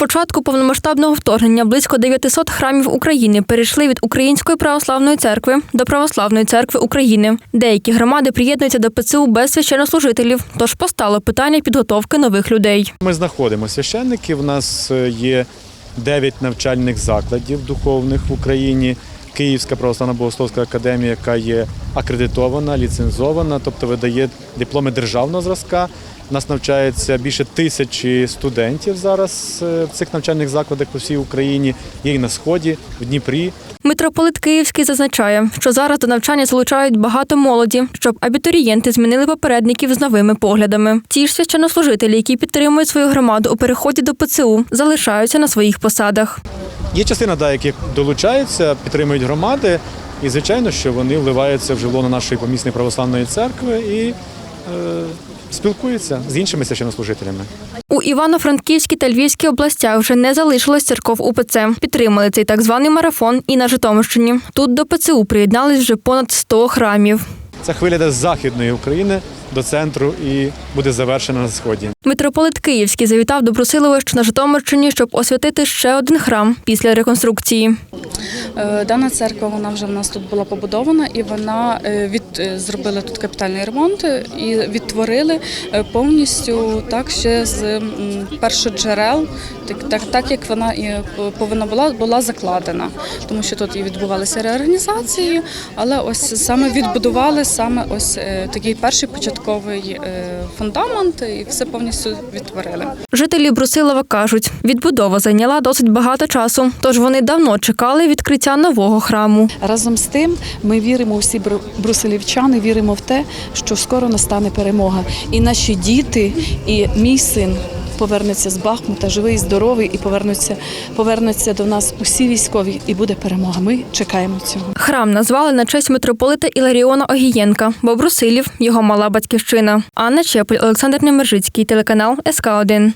початку повномасштабного вторгнення близько 900 храмів України перейшли від Української православної церкви до Православної церкви України. Деякі громади приєднуються до ПЦУ без священнослужителів, тож постало питання підготовки нових людей. Ми знаходимо священників. У нас е, є 9 навчальних закладів духовних в Україні. Київська православна богословська академія, яка є акредитована, ліцензована, тобто видає дипломи державного зразка. У нас навчається більше тисячі студентів зараз е, в цих навчальних закладах по всій Україні. Є і на сході, в Дніпрі. Митрополит Київський зазначає, що зараз до навчання залучають багато молоді, щоб абітурієнти змінили попередників з новими поглядами. Ті ж священнослужителі, які підтримують свою громаду у переході до ПЦУ, залишаються на своїх посадах. Є частина, да, які долучаються, підтримують громади, і звичайно, що вони вливаються в жило на нашої помісної православної церкви і е, спілкуються з іншими священнослужителями. У Івано-Франківській та Львівській областях вже не залишилось церков УПЦ. Підтримали цей так званий марафон і на Житомирщині. Тут до ПЦУ приєднались вже понад 100 храмів. Це хвиля йде з західної України до центру і буде завершена на сході. Митрополит Київський завітав до Брусиловищ на Житомирщині, щоб освятити ще один храм після реконструкції. Е, Дана церква вона вже в нас тут була побудована, і вона е, від е, зробили тут капітальний ремонт і відтворили повністю так ще з першоджерел, так, так, так як вона і повинна була була закладена, тому що тут і відбувалися реорганізації, але ось саме відбудували саме ось такий перший початковий фундамент, і все повністю відтворили. Жителі Брусилова кажуть, відбудова зайняла досить багато часу, тож вони давно чекали відкриття нового храму. Разом з тим, ми віримо, всі бру- брусилівчани віримо в те, що скоро настане перемога. І наші діти, і мій син повернеться з Бахмута, живий, здоровий, і повернуться, повернуться до нас усі військові, і буде перемога. Ми чекаємо цього. Храм назвали на честь митрополита Іларіона Огієнка, бо Брусилів його мала батьківщина. Анна Чепель, Олександр Немержицький, телеканал СК 1